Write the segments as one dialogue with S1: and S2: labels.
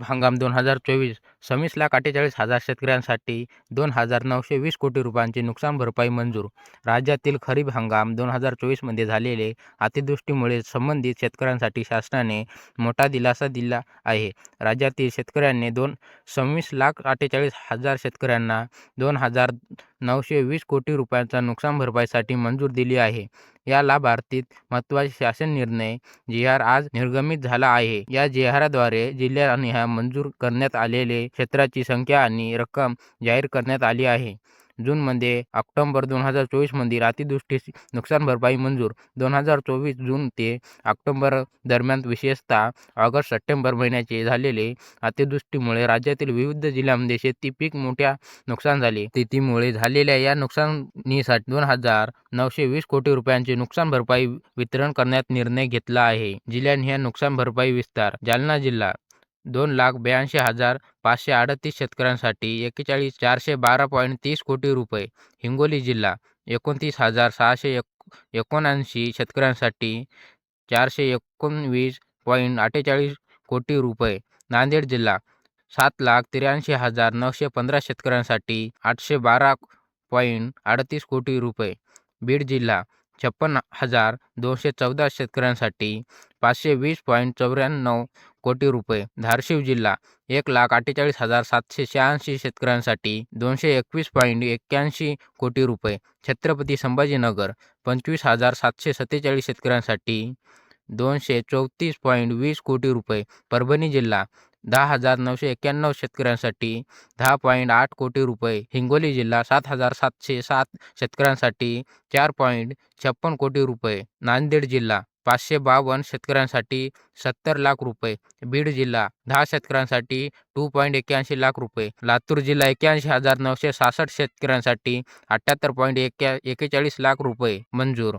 S1: हंगाम दोन हजार चोवीस सव्वीस लाख अठ्ठेचाळीस हजार शेतकऱ्यांसाठी दोन हजार नऊशे वीस कोटी रुपयांची नुकसान भरपाई मंजूर. राज्यातील खरीप हंगाम दोन हजार चोवीसमध्ये झालेले अतिवृष्टीमुळे संबंधित शेतकऱ्यांसाठी शासनाने मोठा दिलासा दिला आहे. राज्यातील शेतकऱ्यांनी दोन सव्वीस लाख अठ्ठेचाळीस हजार शेतकऱ्यांना दोन हजार नऊशे वीस कोटी रुपयांचा नुकसान भरपाईसाठी मंजूर दिली आहे. या लाभार्थीत महत्त्वाचे शासन निर्णय जिहार आर आज निर्गमित झाला आहे. या जिहाराद्वारे आरद्वारे जिल्ह्यानिहाय मंजूर करण्यात आलेले क्षेत्राची संख्या आणि रक्कम जाहीर करण्यात आली आहे. जूनमध्ये ऑक्टोबर दोन हजार चोवीसमध्ये अतिवृष्टी नुकसान भरपाई मंजूर. दोन हजार चोवीस जून ते ऑक्टोबर दरम्यान विशेषतः ऑगस्ट सप्टेंबर महिन्याचे झालेले अतिवृष्टीमुळे राज्यातील विविध जिल्ह्यांमध्ये शेती पीक मोठ्या नुकसान झाले. स्थितीमुळे झालेल्या या नुकसानीसाठी दोन हजार नऊशे वीस कोटी रुपयांचे नुकसान भरपाई वितरण करण्यात निर्णय घेतला आहे. जिल्ह्यानिहाय नुकसान भरपाई विस्तार जालना जिल्हा दोन लाख ब्याऐंशी हजार पाचशे अडतीस शेतकऱ्यांसाठी एक्केचाळीस चारशे बारा पॉईंट तीस कोटी रुपये. हिंगोली जिल्हा एकोणतीस हजार सहाशे एक एकोणऐंशी शेतकऱ्यांसाठी चारशे एकोणवीस पॉईंट अठ्ठेचाळीस कोटी रुपये. नांदेड जिल्हा सात लाख त्र्याऐंशी हजार नऊशे पंधरा शेतकऱ्यांसाठी आठशे बारा पॉईंट अडतीस कोटी रुपये. बीड जिल्हा छप्पन हजार दोनशे चौदा शेतकऱ्यांसाठी पाचशे वीस पॉईंट चौऱ्याण्णव कोटी रुपये. धारशिव जिल्हा एक लाख अठ्ठेचाळीस हजार सातशे शहाऐंशी शेतकऱ्यांसाठी दोनशे एकवीस पॉईंट एक्क्याऐंशी कोटी रुपये. छत्रपती संभाजीनगर पंचवीस हजार सातशे सत्तेचाळीस शेतकऱ्यांसाठी दोनशे चौतीस पॉईंट वीस कोटी रुपये. परभणी जिल्हा दहा हजार नऊशे एक्क्याण्णव शेतकऱ्यांसाठी दहा पॉईंट आठ कोटी रुपये हिंगोली जिल्हा सात हजार सातशे सात शेतकऱ्यांसाठी चार पॉईंट छप्पन कोटी रुपये नांदेड जिल्हा पाचशे बावन्न शेतकऱ्यांसाठी सत्तर लाख रुपये बीड जिल्हा दहा शेतकऱ्यांसाठी टू पॉईंट एक्क्याऐंशी लाख रुपये लातूर जिल्हा एक्क्याऐंशी हजार नऊशे सहासष्ट शेतकऱ्यांसाठी अठ्ठ्याहत्तर पॉईंट एक्क्या एक्केचाळीस लाख रुपये मंजूर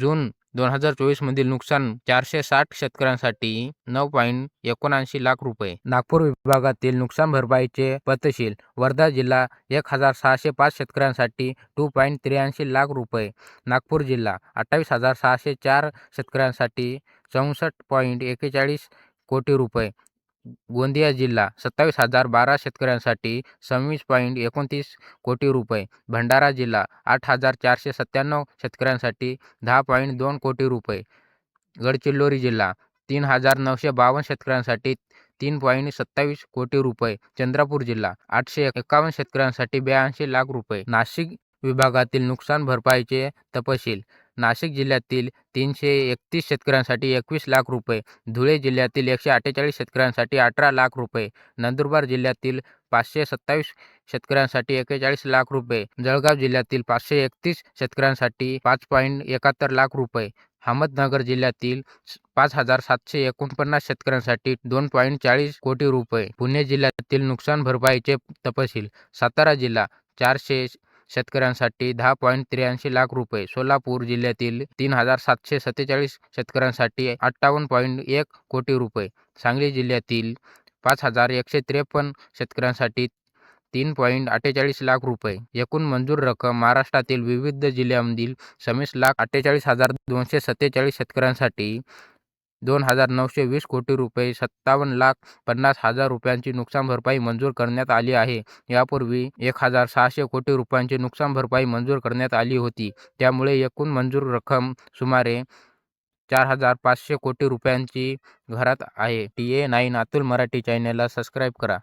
S1: जून दोन हजार चोवीसमधील नुकसान चारशे साठ शेतकऱ्यांसाठी नऊ पॉईंट एकोणऐंशी लाख रुपये. नागपूर विभागातील नुकसान भरपाईचे पतशील वर्धा जिल्हा एक हजार सहाशे पाच शेतकऱ्यांसाठी टू पॉईंट त्र्याऐंशी लाख रुपये. नागपूर जिल्हा अठ्ठावीस हजार सहाशे चार शेतकऱ्यांसाठी चौसष्ट पॉईंट एक्केचाळीस कोटी रुपये. गोंदिया जिल्हा सत्तावीस हजार बारा शेतकऱ्यांसाठी सव्वीस पॉईंट एकोणतीस कोटी रुपये. भंडारा जिल्हा आठ हजार चारशे सत्त्याण्णव शेतकऱ्यांसाठी दहा पॉईंट दोन कोटी रुपये. गडचिरोली जिल्हा तीन हजार नऊशे बावन्न शेतकऱ्यांसाठी तीन पॉईंट सत्तावीस कोटी रुपये. चंद्रपूर जिल्हा आठशे एकावन्न शेतकऱ्यांसाठी ब्याऐंशी लाख रुपये. नाशिक विभागातील नुकसान भरपाईचे तपशील. नाशिक जिल्ह्यातील तीनशे एकतीस शेतकऱ्यांसाठी एकवीस लाख रुपये धुळे जिल्ह्यातील एकशे अठ्ठेचाळीस शेतकऱ्यांसाठी अठरा लाख रुपये नंदुरबार जिल्ह्यातील पाचशे सत्तावीस शेतकऱ्यांसाठी एकेचाळीस लाख रुपये जळगाव जिल्ह्यातील पाचशे एकतीस शेतकऱ्यांसाठी पाच पॉईंट एकाहत्तर लाख रुपये अहमदनगर जिल्ह्यातील पाच हजार सातशे एकोणपन्नास शेतकऱ्यांसाठी दोन पॉईंट चाळीस कोटी रुपये पुणे जिल्ह्यातील नुकसान भरपाईचे तपशील सातारा जिल्हा चारशे शेतकऱ्यांसाठी दहा पॉईंट त्र्याऐंशी लाख रुपये. सोलापूर जिल्ह्यातील तीन हजार सातशे सत्तेचाळीस शेतकऱ्यांसाठी अठ्ठावन्न पॉईंट एक कोटी रुपये. सांगली जिल्ह्यातील पाच हजार एकशे त्रेपन्न शेतकऱ्यांसाठी तीन पॉईंट अठ्ठेचाळीस लाख रुपये. एकूण मंजूर रक्कम महाराष्ट्रातील विविध जिल्ह्यांमधील सव्वीस लाख अठ्ठेचाळीस हजार दोनशे सत्तेचाळीस शेतकऱ्यांसाठी दोन हजार नऊशे वीस कोटी रुपये सत्तावन्न लाख पन्नास हजार रुपयांची नुकसान भरपाई मंजूर करण्यात आली आहे. यापूर्वी एक हजार सहाशे कोटी रुपयांची नुकसान भरपाई मंजूर करण्यात आली होती. त्यामुळे एकूण मंजूर रक्कम सुमारे चार हजार पाचशे कोटी रुपयांची घरात आहे. T A nine Atul Marathi चॅनलला सबस्क्राईब करा.